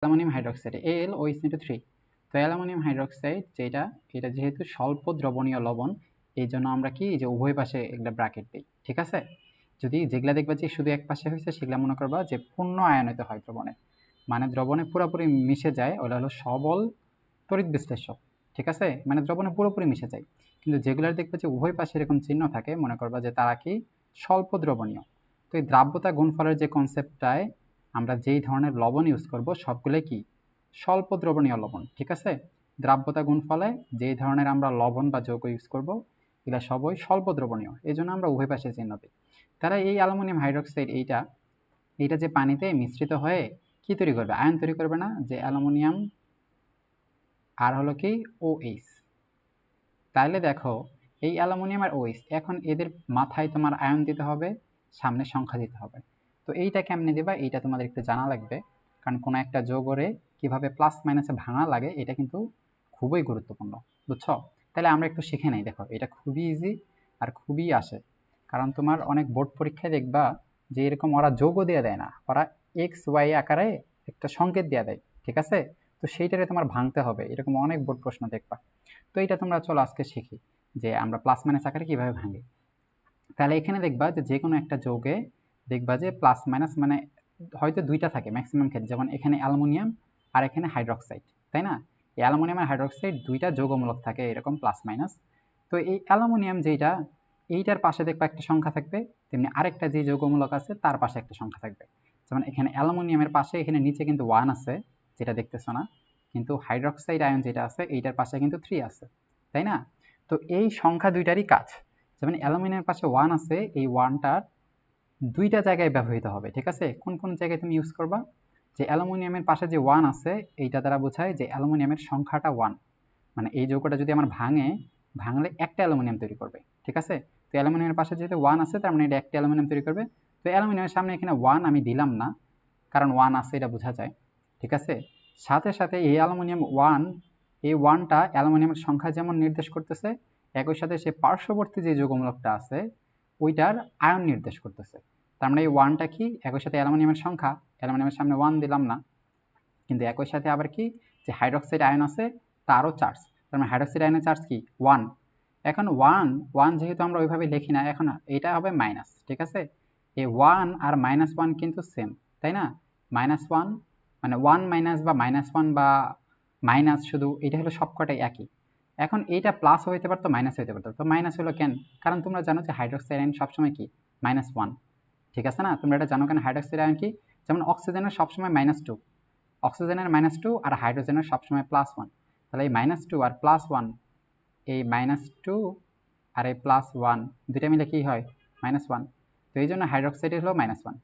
Aluminium hydroxide L O H three. তো aluminium hydroxide যেটা, এটা যেহেতু স্বল্প দ্রবণীয় লবণ এই জন্য আমরা কি যে উভয় পাশে একটা ব্র্যাকেট দিই, ঠিক আছে? যদি যেগুলা দেখবা যে শুধু এক পাশে হয়েছে, সেগুলা মনে করবা যে পূর্ণ আয়নিত হয় দ্রবণে। মানে দ্রবণে পুরোপুরি মিশে যায়, ওটা হলো সবল তড়িৎ বিশ্লেষক, ঠিক আছে? মানে দ্রবণে পুরোপুরি মিশে যায়। কিন্তু যেগুলার দেখবে যে উভয় পাশে এরকম চিহ্ন থাকে, মনে করবা যে তারা কি, স্বল্প দ্রবণীয়। তো এই দ্রাব্যতা গুণফলের যে কনসেপ্টটায় আমরা যেই ধরনের লবণ ইউজ করব, সবগুলোই কি? স্বল্প দ্রবণীয় লবণ, ঠিক আছে? দ্রাব্যতা গুণফলে যেই ধরনের আমরা লবণ বা যৌগ ইউজ করব, এগুলা সবই স্বল্প দ্রবণীয় এই জন্য আমরা উভয় পাশে চিহ্ন দিই। তারা এই অ্যালুমিনিয়াম হাইড্রোক্সাইড এইটা এইটা যে পানিতে মিশ্রিত হয়ে কি তৈরি করবে? আয়ন তৈরি করবে না, যে অ্যালুমিনিয়াম আর হলো কি ও এইচ তাহলে দেখো, এই অ্যালুমিনিয়াম আর ওইস এখন এদের মাথায় তোমার আয়ন দিতে হবে, সামনে সংখ্যা দিতে হবে। তো এইটা কেমনে দেবা? এইটা তোমাদের একটু জানা লাগবে। কারণ কোনো একটা যোগরে কীভাবে প্লাস মাইনাসে ভাঙা লাগে, এটা কিন্তু খুবই গুরুত্বপূর্ণ, বুঝছ? তাহলে আমরা একটু শিখে নেই, দেখো, এটা খুবই ইজি আর খুবই আসে। কারণ তোমার অনেক বোর্ড পরীক্ষায় দেখবা যে এরকম ওরা যোগও দিয়ে দেয় না, ওরা এক্স ওয়াই আকারে একটা সংকেত দিয়ে দেয়, ঠিক আছে? তো সেইটারে তোমার ভাঙতে হবে, এরকম অনেক বোর্ড প্রশ্ন দেখবা। তো এটা তোমরা চলো আজকে শিখি, যে আমরা প্লাস মাইনাস আকারে কীভাবে ভাঙি। তাহলে এখানে দেখবা যে যে কোনো একটা যৌগে দেখবা যে প্লাস মাইনাস মানে হয়তো দুইটা থাকে ম্যাক্সিমাম ক্ষেত্রে, যেমন এখানে অ্যালুমিনিয়াম আর এখানে হাইড্রক্সাইড তাই না? এই অ্যালুমিনিয়াম আর হাইড্রক্সাইড দুইটা যৌগমূলক থাকে, এরকম প্লাস মাইনাস তো এই অ্যালুমিনিয়াম যেটা এইটার পাশে দেখবা একটা সংখ্যা থাকবে, তেমনি আরেকটা যে যৌগমূলক আছে, তার পাশে একটা সংখ্যা থাকবে। যেমন এখানে অ্যালুমিনিয়ামের পাশে এখানে নিচে কিন্তু ওয়ান আছে, যেটা দেখতেছো না? কিন্তু হাইড্রক্সাইড আয়ন যেটা আছে, এইটার পাশে কিন্তু থ্রি আছে, তাই না? তো এই সংখ্যা দুইটারই কাজ। যেমন অ্যালুমিনিয়ামের পাশে ওয়ান আছে, এই ওয়ানটার দুইটা জায়গায় ব্যবহৃত হবে, ঠিক আছে? কোন কোন জায়গায় তুমি ইউজ করবা? যে অ্যালুমিনিয়ামের পাশে যে ওয়ান আছে, এইটা দ্বারা বোঝায় যে অ্যালুমিনিয়ামের সংখ্যাটা ওয়ান মানে এই যৌগটা যদি আমার ভাঙে, ভাঙলে একটা অ্যালুমিনিয়াম তৈরি করবে, ঠিক আছে? তো অ্যালুমিনিয়ামের পাশে যেহেতু ওয়ান আছে, তার মানে এটা একটা অ্যালুমিনিয়াম তৈরি করবে। তো অ্যালুমিনিয়ামের সামনে এখানে ওয়ান আমি দিলাম না, কারণ ওয়ান আছে, এটা বোঝা যায়, ঠিক আছে? সাথে সাথে এই অ্যালুমিনিয়াম ওয়ান এই ওয়ানটা অ্যালুমিনিয়ামের সংখ্যা যেমন নির্দেশ করতেছে, একই সাথে সে পার্শ্ববর্তী যে যৌগমূলকটা আছে, ওইটার আয়ন নির্দেশ করতেছে। তার মানে এই ওয়ানটা কি? একই সাথে অ্যালুমিনিয়ামের সংখ্যা? অ্যালুমিনিয়ামের সামনে ওয়ান দিলাম না। কিন্তু একই সাথে আবার কি? যে হাইড্রক্সাইড আয়ন আছে, তারও চার্জ তার মানে হাইড্রক্সাইড আয়নের চার্জ কি? ওয়ান এখন ওয়ান ওয়ান যেহেতু আমরা ওইভাবে লিখি না, এখন এটা হবে মাইনাস ঠিক আছে? এই ওয়ান আর মাইনাস ওয়ান কিন্তু সেম তাই না? মাইনাস ওয়ান মানে ওয়ান মাইনাস বা মাইনাস ওয়ান বা মাইনাস শুধু এটা হলো সবকটাই একই। এখন এইটা প্লাস হইতে পারতো মাইনাস হইতে পারতো। তো মাইনাস হলো কেন? কারণ তোমরা জানো যে হাইড্রোক্সাইড আয়ন সবসময় কি? মাইনাস ওয়ান ঠিক আছে না? তোমরা এটা জানো কেন? হাইড্রোক্সাইড আয়ন কি? যেমন অক্সিজেনের সবসময় মাইনাস টু অক্সিজেনের মাইনাস টু আর হাইড্রোজেনের সবসময় প্লাস ওয়ান তাহলে এই মাইনাস টু আর প্লাস ওয়ান এই মাইনাস টু আর এই প্লাস ওয়ান দুইটা মিলে কি হয়? মাইনাস ওয়ান তো এই জন্য হাইড্রোক্সাইডের হলো মাইনাস ওয়ান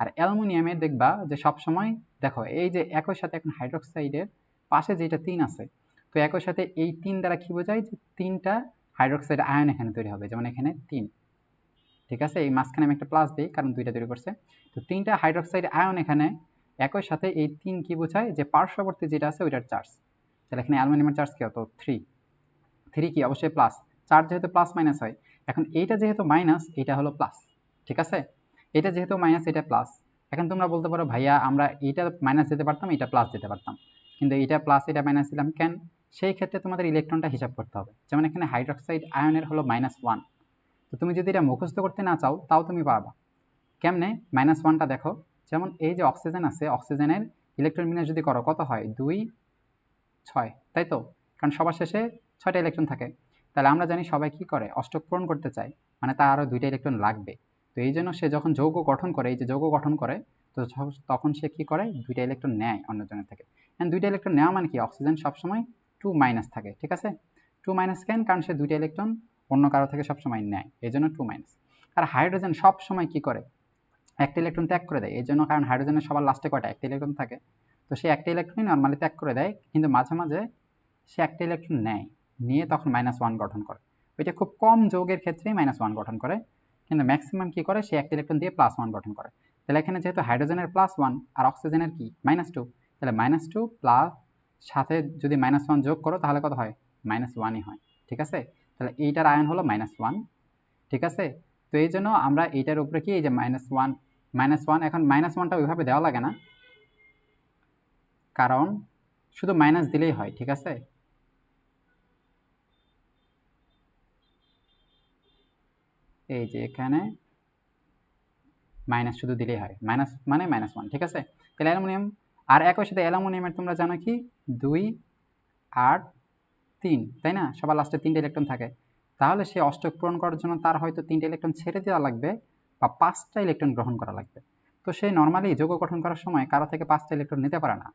আর অ্যালুমিনিয়ামের দেখবা যে সবসময়, দেখো, এই যে একই সাথে এখন হাইড্রোক্সাইডের পাশে যেটা তিন আছে, তো একই সাথে এই তিন দ্বারা কি বোঝায়? যে তিনটা হাইড্রোক্সাইড আয়ন এখানে তৈরি হবে। যেমন এখানে তিন। ঠিক আছে? এই মাঝখানে আমি একটা প্লাস দিই, কারণ দুইটা তৈরি করছে। তো তিনটা হাইড্রোক্সাইড আয়ন এখানে একই সাথে এই তিন কি বোঝায়? যে পার্শ্ববর্তী যেটা আছে ওইটার চার্জ তাহলে এখানে অ্যালুমিনিয়ামের চার্জ কি হতো? থ্রি থ্রি কি? অবশ্যই প্লাস চার্জ যেহেতু প্লাস মাইনাস হয়, এখন এইটা যেহেতু মাইনাস এটা হলো প্লাস ঠিক আছে? এটা যেহেতু মাইনাস এটা প্লাস এখন তোমরা বলতে পারো, ভাইয়া, আমরা এটা মাইনাস দিতে পারতাম এটা প্লাস দিতে পারতাম। কিন্তু এটা প্লাস এটা মাইনাস দিলাম কেন? সেই ক্ষেত্রে তোমাদের ইলেকট্রনটা হিসাব করতে হবে। যেমন এখানে হাইড্রক্সাইড আয়নের হলো মাইনাস ওয়ান তো তুমি যদি এটা মুখস্থ করতে না চাও, তাও তুমি পারবা। কেমনে? মাইনাস ওয়ানটা দেখো। যেমন এই যে অক্সিজেন আছে অক্সিজেনের ইলেকট্রন বিন্যাস যদি করো, কত হয়? দুই, ছয়, তাই তো? কারণ সবার শেষে ছয়টা ইলেকট্রন থাকে। তাহলে আমরা জানি সবাই কি করে? অষ্টক পূরণ করতে চায়। মানে তার আরও দুইটা ইলেকট্রন লাগবে। তো এই জন্য সে যখন যৌগ গঠন করে, এই যে যৌগ গঠন করে, তো তখন সে কি করে? দুইটা ইলেকট্রন নেয় অন্যজনের থেকে। অ্যান্ড দুইটা ইলেকট্রন নেওয়া মানে কি? অক্সিজেন সবসময় টু মাইনাস থাকে, ঠিক আছে? টু মাইনাস কেন? কারণ সে দুইটা ইলেকট্রন অন্য কারও থেকে সবসময় নেয় এই জন্য টু মাইনাস আর হাইড্রোজেন সবসময় কি করে? একটা ইলেকট্রন ত্যাগ করে দেয় এই জন্য কারণ হাইড্রোজেনের সবার লাস্টে কয়টা? একটা ইলেকট্রন থাকে। তো সে একটা ইলেকট্রনই নর্মালি ত্যাগ করে দেয়, কিন্তু মাঝে মাঝে সে একটা ইলেকট্রন নেয়, নিয়ে তখন মাইনাস ওয়ান গঠন করে। ওইটা খুব কম যৌগের ক্ষেত্রেই মাইনাস ওয়ান গঠন করে, কিন্তু ম্যাক্সিমাম কি করে? সে একটা ইলেকট্রন দিয়ে প্লাস ওয়ান গঠন করে। তাহলে এখানে যেহেতু হাইড্রোজেনের প্লাস ওয়ান আর অক্সিজেনের কি? মাইনাস টু তাহলে মাইনাস টু প্লাস সাথে যদি মাইনাস ওয়ান যোগ করো, তাহলে কত হয়? মাইনাস ওয়ানই হয়, ঠিক আছে? তাহলে এইটার আয়ন হলো মাইনাস ওয়ান ঠিক আছে? তো এই জন্য আমরা এইটার উপরে কি, এই যে মাইনাস ওয়ান মাইনাস ওয়ান এখন মাইনাস ওয়ানটা ওইভাবে দেওয়া লাগে না। কারণ শুধু মাইনাস দিলেই হয়, ঠিক আছে? এই যে এখানে মাইনাস শুধু দিলেই হয় মাইনাস মানে মাইনাস ওয়ান ঠিক আছে? তাহলে অ্যালুমিনিয়াম, আর একই সাথে অ্যালুমিনিয়ামের তোমরা জানো কি? দুই, আট তিন, তাই না? সবার লাস্টে তিনটে ইলেকট্রন থাকে। তাহলে সে অষ্টক পূরণ করার জন্য তার হয়তো তিনটে ইলেকট্রন ছেড়ে দেওয়া লাগবে বা পাঁচটা ইলেকট্রন গ্রহণ করা লাগবে। তো সে নর্মালি যৌগ গঠন করার সময় কারও থেকে পাঁচটা ইলেকট্রন নিতে পারে না।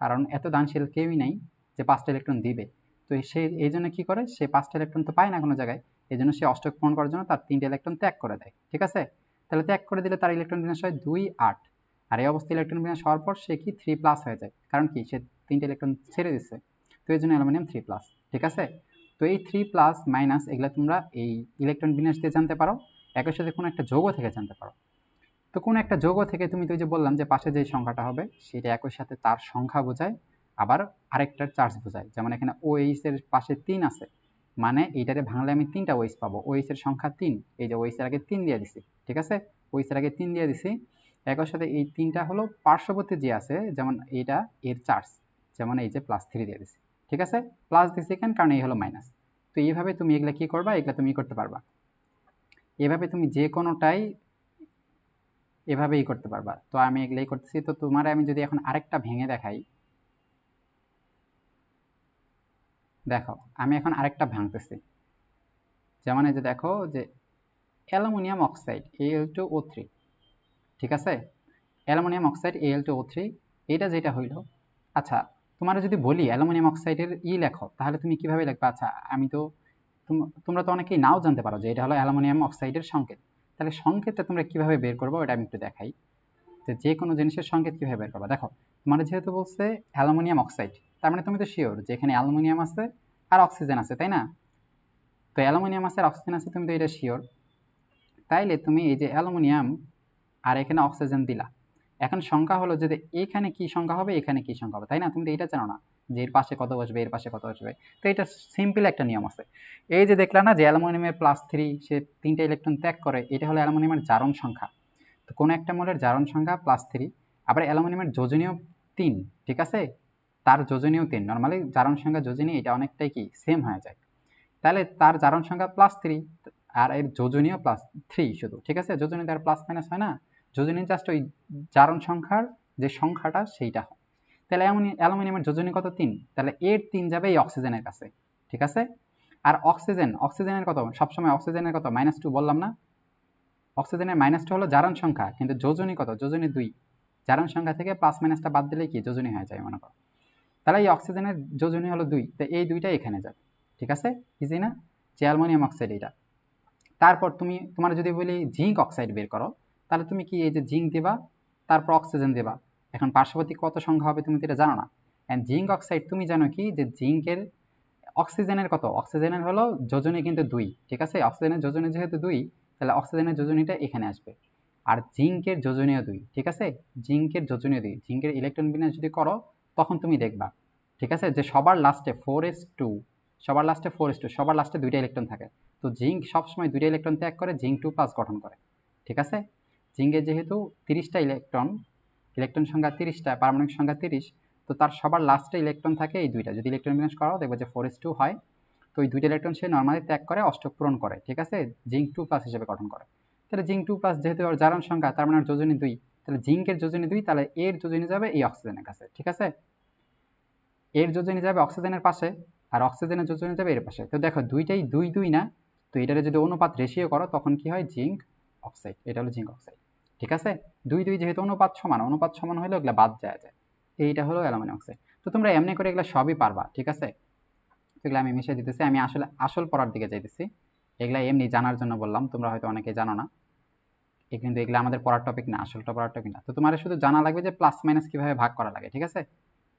কারণ এত দানশীল কেউই নেই যে পাঁচটা ইলেকট্রন দিবে। তো সে এই জন্য কি করে? সে পাঁচটা ইলেকট্রন তো পায় না কোনো জায়গায়। এই জন্য সে অষ্টক পূরণ করার জন্য তার তিনটে ইলেকট্রন ত্যাগ করে দেয়। ঠিক আছে? তাহলে ত্যাগ করে দিলে তার ইলেকট্রন বিন্যাস হয় দুই আট। আর এই অবস্থায় ইলেকট্রন বিন্যাস হওয়ার পর সে কি থ্রি প্লাস হয়ে যায়? কারণ কি? সে তিনটে ইলেকট্রন ছেড়ে দিচ্ছে তো এই জন্য অ্যালুমিনিয়াম থ্রি প্লাস ঠিক আছে? তো এই থ্রি প্লাস মাইনাস এগুলো তোমরা এই ইলেকট্রন বিন্যাস দিয়ে জানতে পারো। একই সাথে কোনো একটা যৌগ থেকে জানতে পারো। তো কোনো একটা যৌগ থেকে তুমি তো যে বললাম যে পাশে যে সংখ্যাটা হবে, সেটা একই সাথে তার সংখ্যা বোঝায়, আবার আরেকটার চার্জ বোঝায়। যেমন এখানে ওএইচ এর পাশে তিন আছে মানে এইটারে ভাঙলে আমি তিনটা ওয়েস পাবো। ওয়েস এর সংখ্যা তিন, এই যে ওয়েস এর আগে তিন দিয়ে দিছি, ঠিক আছে? ওয়েস এর আগে তিন দিয়ে দিছি একই সাথে এই তিনটা হলো পার্শ্ববর্তী যে আছে, যেমন এটা এর চার্জ যেমন এই যে প্লাস থ্রি দিয়ে দিছি। ঠিক আছে? প্লাস দিছি কেন কারণ এই হলো মাইনাস তো এইভাবে তুমি এগুলা কি করবা? এগুলা তুমি করতে পারবা। এভাবে তুমি যে কোনোটাই এভাবেই করতে পারবা। তো আমি এগুলাই করতেছি। তো তোমার আমি যদি এখন আরেকটা ভেঙে দেখাই, দেখো, আমি এখন আরেকটা ভাঙতেছি। যেমন এই যে দেখো যে aluminium oxide L two O three ঠিক আছে? Aluminium oxide L two O three এটা যেটা হইল আচ্ছা তোমার যদি বলি অ্যালুমিনিয়াম অক্সাইডের ই লেখো, তাহলে তুমি কীভাবে লিখবে? আচ্ছা আমি তো তোমরা তো অনেকেই নাও জানতে পারো যে এটা হলো অ্যালুমিনিয়াম অক্সাইডের সংকেত। তাহলে সংকেতটা তোমরা কীভাবে বের করব এটা আমি একটু দেখাই। যে যে কোনো জিনিসের সংকেত কীভাবে বের করব? দেখো, তোমার যেহেতু বলছে অ্যালুমিনিয়াম অক্সাইড, তার মানে তুমি তো শিওর যে এখানে অ্যালুমিনিয়াম আছে আর অক্সিজেন আছে, তাই না? তো অ্যালুমিনিয়াম আছে আর অক্সিজেন আছে, তুমি তো এটা শিওর তাইলে তুমি এই যে অ্যালুমিনিয়াম আর এখানে অক্সিজেন দিলা এখন সংখ্যা হলো যে এখানে কি সংখ্যা হবে, এখানে কি সংখ্যা হবে, তাই না? তুমি তো এটা জানো না যে এর পাশে কত বসবে, এর পাশে কত বসবে। তো এটা সিম্পল একটা নিয়ম আছে। এই যে দেখলা না যে অ্যালুমিনিয়ামের প্লাস থ্রি সে তিনটা ইলেকট্রন ত্যাগ করে, এটা হলো অ্যালুমিনিয়ামের জারণ সংখ্যা। তো কোনো একটা মোলের জারণ সংখ্যা প্লাস থ্রি আবার অ্যালুমিনিয়ামের যোজনীয় তিন, ঠিক আছে? তার যোজনীয় তিন নর্মালি জারণ সংখ্যা যোজনী, এটা অনেকটাই কি? সেম হয়ে যায়। তাহলে তার জারণ সংখ্যা প্লাস থ্রি আর এর যোজনীয় প্লাস থ্রি শুধু, ঠিক আছে? যোজনীয় তার প্লাস মাইনাস হয় না। যোজনী জাস্ট ওই জারণ সংখ্যার যে সংখ্যাটা সেইটা হয়। তাহলে অ্যালুমিনিয়ামের যোজনী কত তিন? তাহলে এর তিন যাবে এই অক্সিজেনের কাছে, ঠিক আছে? আর অক্সিজেন, অক্সিজেনের কত? সবসময় অক্সিজেনের কত? মাইনাস টু বললাম না? অক্সিজেনের মাইনাস টু হলো জারণ সংখ্যা, কিন্তু যোজনী কত? যোজনী দুই। জারণ সংখ্যা থেকে প্লাস মাইনাসটা বাদ দিলে কি? যোজনী হয়ে যায়, মনে করো। তাহলে এই অক্সিজেনের যোজনী হলো দুই, তো এই দুইটা এখানে যাবে, ঠিক আছে? ইজি না? যে অ্যালমোনিয়াম অক্সাইড এটা। তারপর তুমি, তোমার যদি বলি জিঙ্ক অক্সাইড বের করো তাহলে তুমি কি এই যে জিঙ্ক দেবা? তারপর অক্সিজেন দেবা। এখন পার্শ্ববর্তী কত সংখ্যা হবে তুমি তো এটা জানো না। অ্যান্ড জিঙ্ক অক্সাইড তুমি জানো কি? যে জিঙ্কের অক্সিজেনের কত? অক্সিজেনের হলো যোজনী কিন্তু দুই, ঠিক আছে? অক্সিজেনের যোজনী যেহেতু দুই, তাহলে অক্সিজেনের যোজনীটা এখানে আসবে। আর জিঙ্কের যোজনীয় দুই, ঠিক আছে? জিঙ্কের যোজনীয় দুই জিঙ্কের ইলেকট্রন বিন্যাস যদি করো, তখন তুমি দেখবা, ঠিক আছে? যে সবার লাস্টে ফোর এস টু সবার লাস্টে ফোর এস টু সবার লাস্টে দুইটা ইলেকট্রন থাকে। তো জিঙ্ক সবসময় দুইটা ইলেকট্রন ত্যাগ করে জিঙ্ক টু প্লাস গঠন করে, ঠিক আছে? জিঙ্কের যেহেতু তিরিশটা ইলেকট্রন ইলেকট্রন সংখ্যা তিরিশটা, পারমাণবিক সংখ্যা তিরিশ, তো তার সবার লাস্টে ইলেকট্রন থাকে এই দুইটা। যদি ইলেকট্রন বিন্যাস করাও, দেখব যে ফোর টু হয়, তো ওই দুইটা ইলেকট্রন সে নর্মালি ত্যাগ করে, অষ্টক পূরণ করে, ঠিক আছে? জিঙ্ক টু প্লাস হিসেবে গঠন করে। তাহলে জিঙ্ক টু প্লাস যেহেতু ওর জারণ সংখ্যা, তার মানে যোজনী দুই, তাহলে জিঙ্কের যোজনী দুই, তাহলে এর যোজনী যাবে এই অক্সিজেনের কাছে, ঠিক আছে? এর যোজনী যাবে অক্সিজেনের পাশে, আর অক্সিজেনের যোজনী যাবে এর পাশে। তো দেখো, দুইটাই দুই দুই না, তো এটারে যদি অনুপাত রেশিও করো, তখন কি হয়? জিঙ্ক অক্সাইড এটা হলো জিঙ্ক অক্সাইড ঠিক আছে? দুই দুই যেহেতু অনুপাত সমান অনুপাত সমান হলে ওগুলো বাদ যায় যায়। এইটা হলো অ্যালুমিনিয়াম অক্সাইড। তো তোমরা এমনি করে এগুলো সবই পারবা, ঠিক আছে? এগুলো আমি মিশিয়ে দিতেছি, আমি আসলে আসল পড়ার দিকে যাইতেছি। এগুলা এমনি জানার জন্য বললাম, তোমরা হয়তো অনেকে জানো না। কিন্তু এগুলো আমাদের পড়ার টপিক না, আসলটা পড়ার টপিক না। তো তোমার শুধু জানা লাগবে যে প্লাস মাইনাস কীভাবে ভাগ করা লাগে, ঠিক আছে?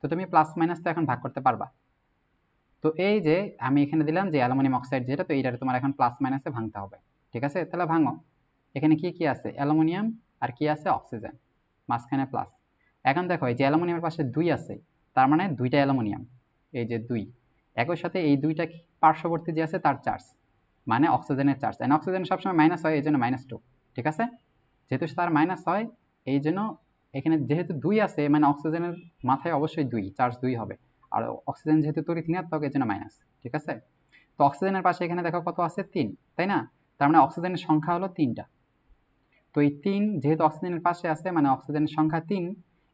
তো তুমি প্লাস মাইনাস তো এখন ভাগ করতে পারবা। তো এই যে আমি এখানে দিলাম যে অ্যালুমিনিয়াম অক্সাইড যেটা, তো এইটা তোমার এখন প্লাস মাইনাসে ভাঙতে হবে। ঠিক আছে? তাহলে ভাঙো। এখানে কি কি আছে? অ্যালুমিনিয়াম আর কি আছে? অক্সিজেন। মাঝখানে প্লাস এখন দেখো, এই যে অ্যালুমিনিয়ামের পাশে দুই আছে, তার মানে দুইটা অ্যালুমিনিয়াম, এই যে দুই। একই সাথে এই দুইটা পার্শ্ববর্তী যে আছে, তার চার্জ মানে অক্সিজেনের চার্জ এন্ড অক্সিজেন সবসময় মাইনাস হয়, এই জন্য মাইনাস টু ঠিক আছে? যেহেতু তার মাইনাস হয়, এই জন্য এখানে যেহেতু দুই আছে মানে অক্সিজেনের মাথায় অবশ্যই দুই চার্জ দুই হবে। আর অক্সিজেন যেহেতু তড়িৎ ঋণাত্মক এর জন্য মাইনাস ঠিক আছে? তো অক্সিজেনের পাশে এখানে দেখো কত আছে? তিন, তাই না? তার মানে অক্সিজেনের সংখ্যা হলো তিনটা। তো এই তিন, যেহেতু অক্সিজেনের পাশে আছে মানে অক্সিজেনের সংখ্যা তিন,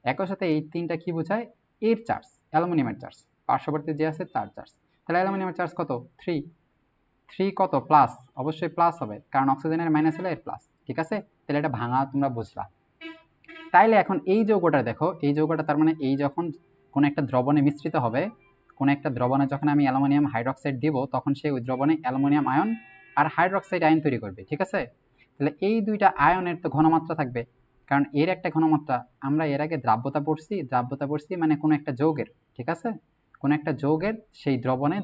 একই সাথে এই তিনটা কি বোঝায়? এর চার্জ অ্যালুমিনিয়ামের চার্জ পার্শ্ববর্তী যে আছে তার চার্জ তাহলে অ্যালুমিনিয়ামের চার্জ কত? থ্রি থ্রি কত? প্লাস অবশ্যই প্লাস হবে, কারণ অক্সিজেনের মাইনাস হলে এর প্লাস ঠিক আছে? তাহলে এটা ভাঙা তোমরা বুঝলা। তাইলে এখন এই যৌগটা দেখো, এই যৌগটা তার মানে এই যখন কোনো একটা দ্রবণে মিশ্রিত হবে, কোনো একটা দ্রবণে যখন আমি অ্যালুমিনিয়াম হাইড্রক্সাইড দিব, তখন সেই ওই দ্রবণে অ্যালুমিনিয়াম আয়ন আর হাইড্রক্সাইড আয়ন তৈরি করবে, ঠিক আছে? তাহলে এই দুইটা আয়নের তো ঘনমাত্রা থাকবে। কারণ এর একটা ঘনমাত্রা, আমরা এর আগে দ্রাব্যতা পড়ছি দ্রাব্যতা পড়ছি মানে কোনো একটা যৌগের, ঠিক আছে? কোনো একটা যৌগের সেই দ্রবণের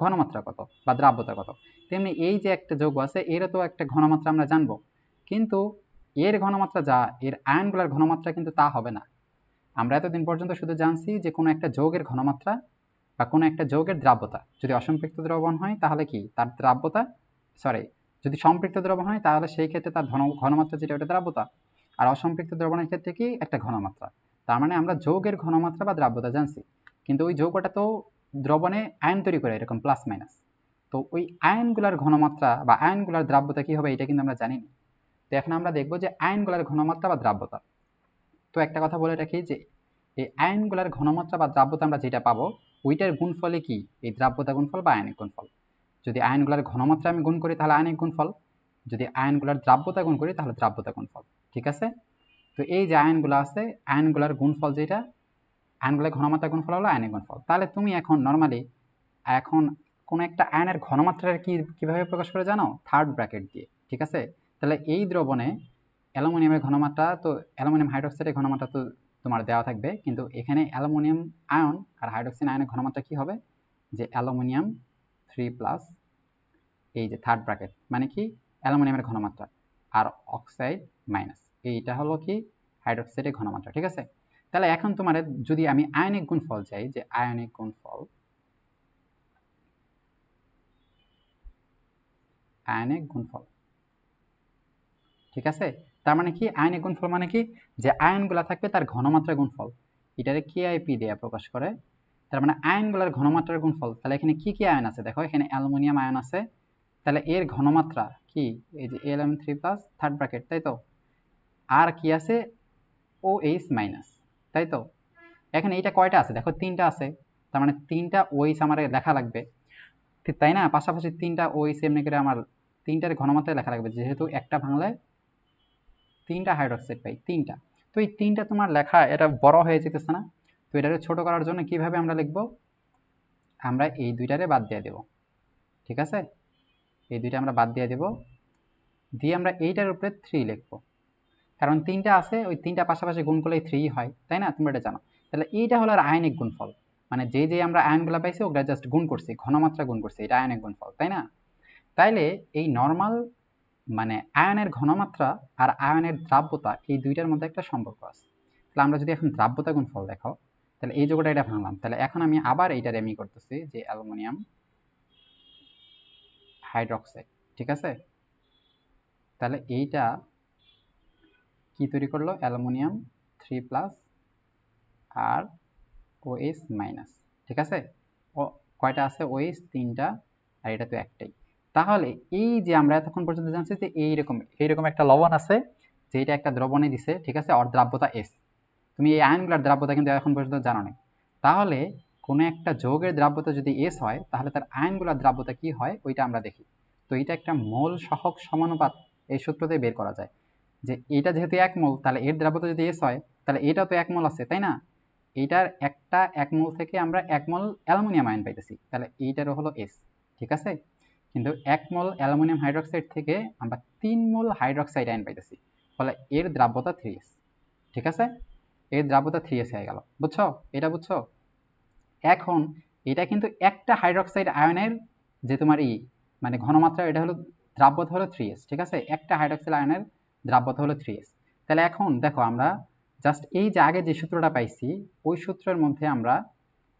ঘনমাত্রা কত বা দ্রাব্যতা কত। তেমনি এই যে একটা যৌগ আছে, এরও তো একটা ঘনমাত্রা আমরা জানব। কিন্তু এর ঘনমাত্রা যা, এর আয়নগুলোর ঘনমাত্রা কিন্তু তা হবে না। আমরা এতদিন পর্যন্ত শুধু জানছি যে কোনো একটা যৌগের ঘনমাত্রা বা কোনো একটা যৌগের দ্রাব্যতা। যদি অসম্পৃক্ত দ্রবণ হয়, তাহলে কি? তার দ্রাব্যতা সরি যদি সম্পৃক্ত দ্রবণ হয়, তাহলে সেই ক্ষেত্রে তার ঘন ঘনমাত্রা যেটা, ওটা দ্রাব্যতা আর অসম্পৃক্ত দ্রবণের ক্ষেত্রে কি? একটা ঘনমাত্রা। তার মানে আমরা যৌগের ঘনমাত্রা বা দ্রাব্যতা জানছি। কিন্তু ওই যৌগটা তো দ্রবণে আয়ন তৈরি করে, এরকম প্লাস মাইনাস তো ওই আয়নগুলার ঘনমাত্রা বা আয়নগুলার দ্রাব্যতা কি হবে, এটা কিন্তু আমরা জানি তো এখন আমরা দেখব যে আয়নগুলার ঘনমাত্রা বা দ্রাব্যতা তো একটা কথা বলে রাখি যে, এই আয়নগুলার ঘনমাত্রা বা দ্রাব্যতা আমরা যেটা পাবো, ওইটার গুণফলে কি? এই দ্রাব্যতা গুণফল বা আয়নিক গুণফল। যদি আয়নগুলার ঘনমাত্রা আমি গুণ করি, তাহলে আয়নিক গুণফল। যদি আয়নগুলার দ্রাব্যতা গুণ করি, তাহলে দ্রাব্যতা গুণফল। ঠিক আছে? তো এই যে আয়নগুলো আছে, আয়নগুলার গুণফল যেটা, আয়নগুলোর ঘনমাত্রা গুণফল হলো আয়নিক গুণফল। তাহলে তুমি এখন নর্মালি এখন কোন একটা আয়নের ঘনমাত্রার কি, কীভাবে প্রকাশ করে জানো? থার্ড ব্র্যাকেট দিয়ে। ঠিক আছে? তাহলে এই দ্রবণে অ্যালুমিনিয়ামের ঘনমাত্রা তো, অ্যালুমিনিয়াম হাইড্রোক্সাইডের ঘনমাত্রা তো তোমার দেওয়া থাকবে। কিন্তু এখানে অ্যালুমিনিয়াম আয়ন আর হাইড্রোক্সিন আয়নের ঘনমাত্রা কি হবে? যে অ্যালুমিনিয়াম থ্রি প্লাস এই যে থার্ড ব্র্যাকেট মানে কি? অ্যালুমিনিয়ামের ঘনমাত্রা আর অক্সাইড মাইনাস এইটা হলো কি? হাইড্রোক্সাইডের ঘনমাত্রা, ঠিক আছে? তাহলে এখন তোমার যদি আমি আয়নিক গুণফল চাই, যে আয়নিক গুণফল আয়নিক গুণফল, ঠিক আছে? তার মানে কি? আয়নিক গুণফল মানে কি? যে আয়নগুলা থাকবে তার ঘনমাত্রা গুণফল। এটারে কেআইপি দিয়ে প্রকাশ করে তার মানে আয়নগুলোর ঘনমাত্রার গুণফল, তাহলে এখানে কি কি আয়ন আছে? দেখো, এখানে অ্যালুমিনিয়াম আয়ন আছে। তাহলে এর ঘনমাত্রা কি? এই যে L M three plus third bracket তাই তো? আর কি আছে? ও এইচ মাইনাস তাই তো? এখানে এইটা কয়টা আছে? দেখো, তিনটা আছে। তার মানে তিনটা ওইস আমার লেখা লাগবে। তাই না? পাশাপাশি তিনটা ওইস এমনি করে আমার তিনটার ঘনমাত্রায় লেখা লাগবে। যেহেতু একটা ভাঙলে তিনটা হাইড্রোক্সাইড পাই, তিনটা। তো এই তিনটা তোমার লেখা, এটা বড় হয়ে যেতেছে না? তো ছোট করার জন্য কীভাবে আমরা লিখব? আমরা এই দুইটারে বাদ দিয়ে দেব। ঠিক আছে? এই দুইটা আমরা বাদ দিয়ে দেব। দিয়ে আমরা এইটার উপরে থ্রি লিখব। কারণ তিনটা আছে, ওই তিনটা পাশাপাশি গুণ করলে থ্রি হয়, তাই না? তোমরা এটা জানো। তাহলে এইটা হলো আর আয়নিক গুণফল। মানে যে যে আমরা আয়নগুলো পাইছি, ওগুলা জাস্ট গুণ করছি, ঘনমাত্রা গুণ করছি, এটা আয়নিক গুণফল, তাই না? তাইলে এই নর্মাল মানে আয়নের ঘনমাত্রা আর আয়নের দ্রাব্যতা এই দুইটার মধ্যে একটা সম্পর্ক আছে। তাহলে আমরা যদি এখন দ্রাব্যতা গুণফল দেখো তাহলে এই যোগটা এটা ভাঙলাম। তাহলে এখন আমি আবার এইটার এমি করতেছি যে অ্যালুমিনিয়াম হাইড্রক্সাইড, ঠিক আছে? তাহলে এইটা কি তৈরি করল? অ্যালুমিনিয়াম থ্রি প্লাস আর ওএস মাইনাস, ঠিক আছে? ও, কয়টা আছে? ওএস তিনটা আর এটা তো একটাই। তাহলে এই যে আমরা এতক্ষণ পর্যন্ত জানছি যে এইরকম এইরকম একটা লবণ আছে যে এটা একটা দ্রবণে দিছে, ঠিক আছে? অর দ্রাব্যতা এস তুমি এই আয়নগুলোর দ্রাব্যতা কিন্তু এখন পর্যন্ত জানো না তাহলে কোনো একটা যৌগের দ্রাব্যতা যদি এস হয়, তাহলে তার আয়নগুলোর দ্রাব্যতা কি হয়? ওইটা আমরা দেখি। তো এটা একটা মোল সহক সমানুপাত এই সূত্রতে বের করা যায়। যে এটা যেহেতু এক মোল, তাহলে এর দ্রাব্যতা যদি এস হয়, তাহলে এটাও তো এক মোল আছে, তাই না? এইটার একটা এক মোল থেকে আমরা এক মোল অ্যালুমিনিয়াম আয়ন পাইতেছি, তাহলে এইটারও হলো এস ঠিক আছে? কিন্তু এক মোল অ্যালুমিনিয়াম হাইড্রক্সাইড থেকে আমরা তিন মোল হাইড্রক্সাইড আয়ন পাইতেছি, ফলে এর দ্রাব্যতা থ্রি এস ঠিক আছে? এর দ্রাব্যতা থ্রি এস হয়ে গেল, বুঝছ? এটা বুঝছ? এখন এটা কিন্তু একটা হাইড্রক্সাইড আয়নের যে তোমার ই মানে ঘনমাত্রা, এটা হলো দ্রাব্যতা হলো থ্রি এস ঠিক আছে? একটা হাইড্রক্সাইড আয়নের দ্রাব্যতা হলো থ্রি এস তাহলে এখন দেখো আমরা জাস্ট এই যে আগে যে সূত্রটা পাইছি, ওই সূত্রের মধ্যে আমরা,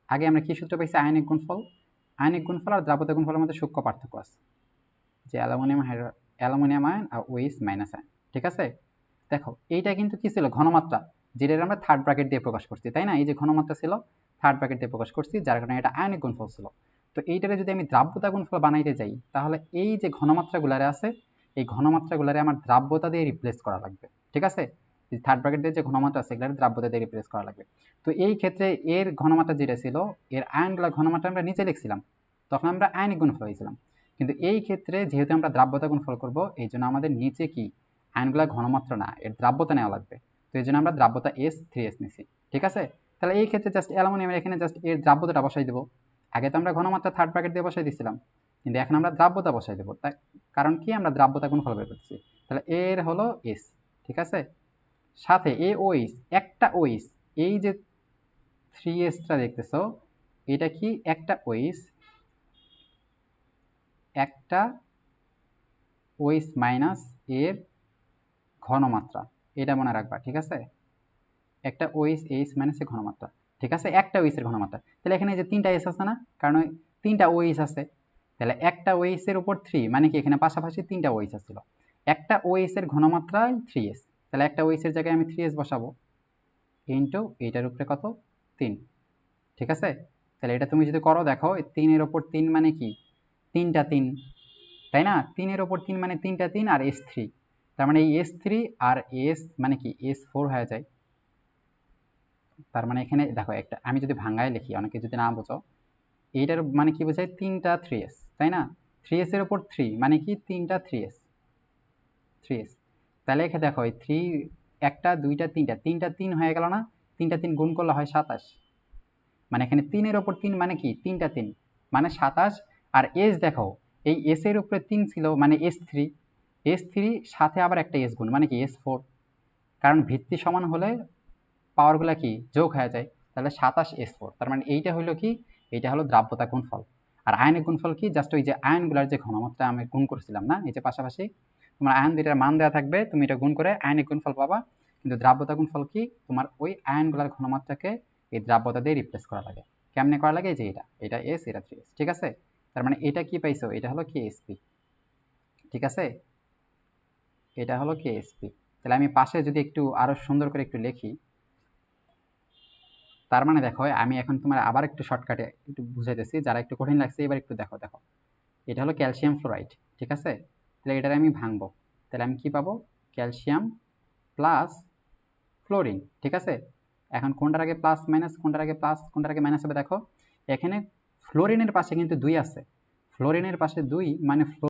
আগে আমরা কি সূত্র পাইছি? আয়নিক গুণফল। আয়নিক গুণফল আর দ্রাব্যতা গুণফলের মধ্যে সূক্ষ্ম পার্থক্য আছে, যে অ্যালুমিনিয়াম অ্যালুমিনিয়াম আয়ন আর ওইস মাইনাস আয়ন ঠিক আছে? দেখো, এইটা কিন্তু কি ছিল? ঘনমাত্রা। যেটার আমরা থার্ড ব্র্যাকেট দিয়ে প্রকাশ করছি, তাই না? এই যে ঘনমাত্রা ছিল থার্ড ব্র্যাকেট দিয়ে প্রকাশ করছি, যার কারণে এটা আয়নিক গুণফল ছিল। তো এইটারে যদি আমি দ্রাব্যতা গুণফল বানাইতে যাই, তাহলে এই যে ঘনমাত্রাগুলারে আছে, এই ঘনমাত্রাগুলারে আমার দ্রাব্যতা দিয়ে রিপ্লেস করা লাগবে, ঠিক আছে? থার্ড ব্র্যাকেট দিয়ে যে ঘনমাত্রা আছে এগুলো দ্রাব্যতা দিয়ে রিপ্লেস করা লাগবে। তো এই ক্ষেত্রে এর ঘনমাত্রা যেটা ছিল, এর আয়নগুলা ঘনমাত্রা আমরা নিচে লিখছিলাম, তখন আমরা আয়নিক গুণফল হয়েছিলাম কিন্তু এই ক্ষেত্রে যেহেতু আমরা দ্রাব্যতা গুণফল করব এই জন্য আমাদের নিচে কি? আয়নগুলা ঘনমাত্রা না, এর দ্রাব্যতা নেওয়া লাগবে। তো এই জন্য আমরা দ্রাব্যতা এস থ্রি এস নিছি, ঠিক আছে? তাহলে এই ক্ষেত্রে জাস্ট অ্যালুমিনিয়ামের এখানে জাস্ট এর দ্রাব্যতাটা বসাই দেবো। আগে তো আমরা ঘনমাত্রা থার্ড ব্র্যাকেট দিয়ে বসাই দিয়েছিলাম কিন্তু এখন আমরা দ্রাব্যতা বসাই দেবো। তাই কারণ কি? আমরা দ্রাব্যতা গুণফল বের করছি তাহলে এর হলো এস ঠিক আছে? সাথে এ ওইস একটা ওইস এই যে থ্রি এসটা দেখতেছো, এটা কি? একটা ওইস একটা ওইস মাইনাস এর ঘনমাত্রা। এটা মনে রাখবা, ঠিক আছে? একটা ওইস এইস মাইনাস এর ঘনমাত্রা, ঠিক আছে? একটা ওইসের ঘনমাত্রা। তাহলে এখানে যে তিনটা এস আছে না, কারণ ওই তিনটা ওইস আছে, তাহলে একটা ওইসের উপর থ্রি মানে কি এখানে পাশাপাশি তিনটা ওইস আছিল একটা ওইসের ঘনমাত্রায় থ্রি এস তাহলে একটা ওইসের জায়গায় আমি থ্রি এস বসাবো। ইন্টু এইটার উপরে কত? তিন, ঠিক আছে? তাহলে এটা তুমি যদি করো, দেখো তিনের ওপর তিন মানে কি? তিনটা তিন, তাই না? তিনের ওপর তিন মানে তিনটা তিন আর এস থ্রি তার মানে এই এস থ্রি আর এস মানে কি? এস ফোর হয়ে যায়। তার মানে এখানে দেখো একটা, আমি যদি ভাঙ্গায় লিখি, অনেকে যদি না বোঝো, এইটার মানে কি বোঝায়? তিনটা থ্রি এস তাই না? থ্রি এস এর উপর থ্রি মানে কি? তিনটা থ্রি এস থ্রি এস তাহলে এখানে দেখো, এই থ্রি একটা, দুইটা, তিনটা তিনটা তিন হয়ে গেল না? তিনটা তিন গুণ করলে হয় সাতাশ। মানে এখানে তিনের ওপর তিন মানে কি? তিনটা তিন। মানে সাতাশ। আর এস দেখো, এই এস এর উপরে তিন ছিল মানে এস থ্রি এস থ্রি সাথে আবার একটা এস গুণ মানে কি এস ফোর কারণ ভিত্তি সমান হলে পাওয়ারগুলা কি? যোগ হয়ে যায়। তাহলে সাতাশ এস ফোর তার মানে এইটা হলো কি? এইটা হলো দ্রাব্যতা গুণফল। আর আয়নিক গুণফল কি? জাস্ট ওই যে আয়নগুলার যে ঘনমাত্রা আমি গুণ করছিলাম না? এই যে পাশাপাশি তোমার আয়ন দুইটার মান দেওয়া থাকবে, তুমি এটা গুণ করে আয়নিক গুণফল পাবা। কিন্তু দ্রাব্যতা গুণফল কি? তোমার ওই আয়নগুলার ঘনমাত্রাকে এই দ্রাব্যতা দিয়ে রিপ্লেস করা লাগে। কেমনে করা লাগে? যে এটা এটা এস এটা থ্রি এস ঠিক আছে? তার মানে এটা কি পাইছো? এটা হলো কে এসপি ঠিক আছে? এটা হলো কে এসপি তাহলে আমি পাশে যদি একটু আরও সুন্দর করে একটু লিখি, তার মানে দেখো, আমি এখন তোমার আবার একটু শর্টকাটে একটু বুঝাইতেছি, যারা একটু কঠিন লাগছে এবার একটু দেখো দেখো। এটা হলো ক্যালসিয়াম ফ্লোরাইড ঠিক আছে? তাহলে এটারে আমি ভাঙবো। তাহলে আমি কি পাবো? ক্যালসিয়াম প্লাস ফ্লোরিন ঠিক আছে? এখন কোনটার আগে প্লাস মাইনাস কোনটার আগে প্লাস কোনটার আগে মাইনাস হবে দেখো? এখানে ফ্লোরিনের পাশে কিন্তু দুই আছে। ফ্লোরিনের পাশে দুই মানে